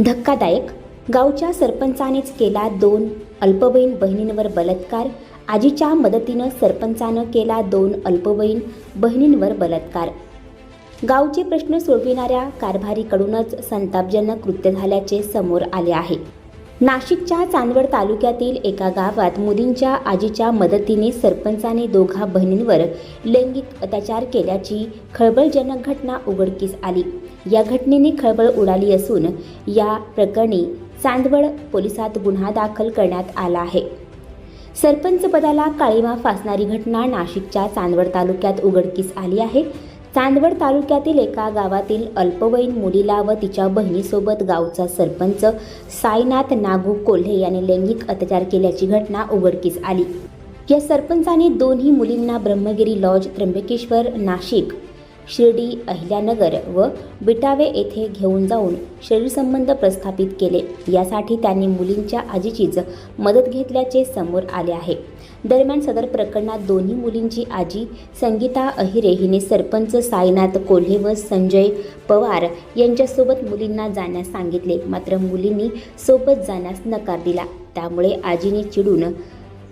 धक्कादायक. गावच्या सरपंचानेच केला दोन. अल्पवयीन बहिणींवर बलात्कार. आजीच्या मदतीनं सरपंचानं केला दोन अल्पवयीन बहिणींवर बलात्कार. गावचे प्रश्न सोडविणाऱ्या कारभारीकडूनच संतापजनक कृत्य झाल्याचे समोर आले आहे. नाशिकच्या चांदवड तालुक्यातील एका गावात मुलींच्या आजीच्या मदतीने सरपंचाने दोघा बहिणींवर लैंगिक अत्याचार केल्याची खळबळजनक घटना उघडकीस आली. या घटनेने खळबळ उडाली असून या प्रकरणी चांदवड पोलिसात गुन्हा दाखल करण्यात आला आहे. सरपंच पदाला काळीमा फासणारी घटना नाशिकच्या चांदवड तालुक्यात उघडकीस आली आहे. चांदवड तालुक्यातील एका गावातील अल्पवयीन मुलीला व तिच्या बहिणीसोबत गावचा सरपंच साईनाथ नागू कोल्हे याने लैंगिक अत्याचार केल्याची घटना उघडकीस आली. या सरपंचाने दोन्ही मुलींना ब्रह्मगिरी लॉज त्र्यंबकेश्वर नाशिक शिर्डी अहिल्यानगर व बिटावे येथे घेऊन जाऊन शरीरसंबंध प्रस्थापित केले. यासाठी त्यांनी मुलींच्या आजीचीच मदत घेतल्याचे समोर आले आहे. दरम्यान सदर प्रकरणात दोन्ही मुलींची आजी संगीता अहिरे हिने सरपंच साईनाथ कोल्हे व संजय पवार यांच्यासोबत मुलींना जाण्यास सांगितले. मात्र मुलींनी सोबत जाण्यास नकार दिला. त्यामुळे आजीने चिडून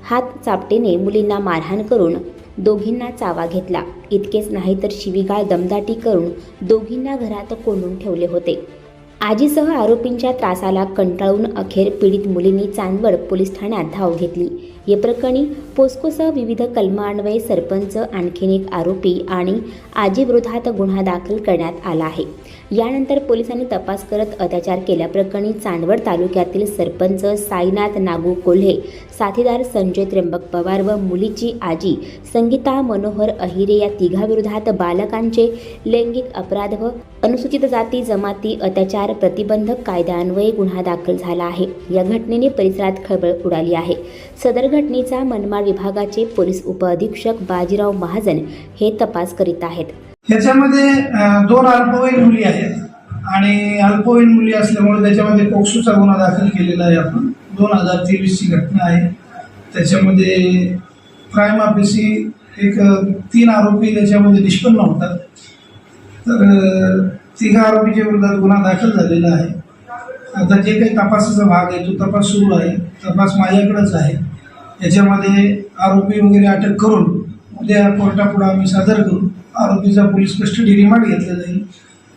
हात चापटेने मुलींना मारहाण करून दोघींना चावा घेतला. इतकेच नाही तर शिवीगाळ दमदाटी करून दोघींना घरात कोंडून ठेवले होते. आजीसह आरोपींच्या त्रासाला कंटाळून अखेर पीडित मुलींनी चांदवड पोलीस ठाण्यात धाव घेतली. या प्रकरणी पोस्कोसह विविध कलमान्वये सरपंच आणखीन एक आरोपी आणि आजीविरोधात गुन्हा दाखल करण्यात आला आहे. यानंतर पोलिसांनी तपास करत अत्याचार केल्याप्रकरणी चांदवड तालुक्यातील सरपंच साईनाथ नागू कोल्हे साथीदार संजय त्र्यंबक पवार व मुलीची आजी संगीता मनोहर अहिरे या तिघाविरोधात बालकांचे लैंगिक अपराध व अनुसूचित जाती जमाती अत्याचार प्रतिबंधक कायद्यान्वये गुन्हा दाखल झाला आहे. या घटनेने परिसरात खळबळ उडाली आहे. सदर घटनेचा मनमाड विभागाचे पोलीस उपअधीक्षक बाजीराव महाजन हे तपास करीत आहेत. याच्यामध्ये दोन अल्पवयीन मुली आहेत आणि अल्पवयीन मुली असल्यामुळे त्याच्यामध्ये पोक्सोचा गुन्हा दाखल केलेला आहे आपण. दोन हजार तेवीसची घटना आहे. त्याच्यामध्ये प्राईम ऑफिसी एक तीन आरोपी त्याच्यामध्ये निष्पन्न होतात. तर तिघा आरोपीच्या विरोधात गुन्हा दाखल झालेला आहे. आता जे काही तपासाचा भाग आहे तो तपास सुरू आहे. तपास माझ्याकडेच आहे. याच्यामध्ये आरोपी वगैरे अटक करून उद्या कोर्टापुढं आम्ही सादर करू. आरोपीचा पोलीस कस्टडी रिमांड घेतला जाईल.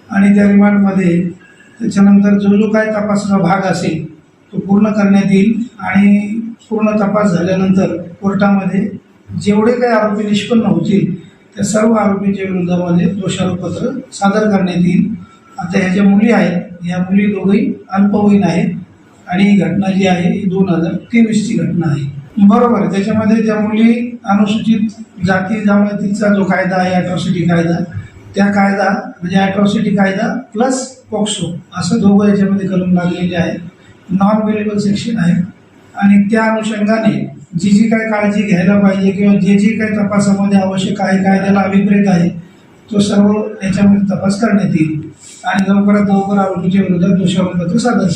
आणि त्या रिमांडमध्ये त्याच्यानंतर जो जो काय तपासाचा भाग असेल तो पूर्ण करण्यात येईल. आणि पूर्ण तपास झाल्यानंतर कोर्टामध्ये जेवढे काही आरोपी निष्पन्न होतील त्या सर्व आरोपींच्या विरोधामध्ये दोषारोपपत्र सादर करण्यात येईल. आता ह्या ज्या मुली आहेत या मुली दोघंही अल्पवयीन आहेत. आणि ही घटना जी आहे ही दोन हजार तेवीसची घटना आहे. बरोबर त्याच्यामध्ये त्या मुली अनुसूचित जाती जमातीचा जो कायदा आहे अॅट्रॉसिटी कायदा त्या कायदा म्हणजे अॅट्रॉसिटी कायदा प्लस पॉक्सो असं दोघं याच्यामध्ये कलम लागलेले आहे नॉन वेलेबल सेक्शन आहे. आणि त्या अनुषंगाने जी जी काय काळजी घ्यायला पाहिजे किंवा जे जे काही तपासामध्ये आवश्यक आहे कायद्याला अभिप्रेत आहे तो सर्व याच्यामध्ये तपास करण्यात येईल. आणि लवकरात लवकर आरोपीच्या विरोधात दोषारोपपत्र सादर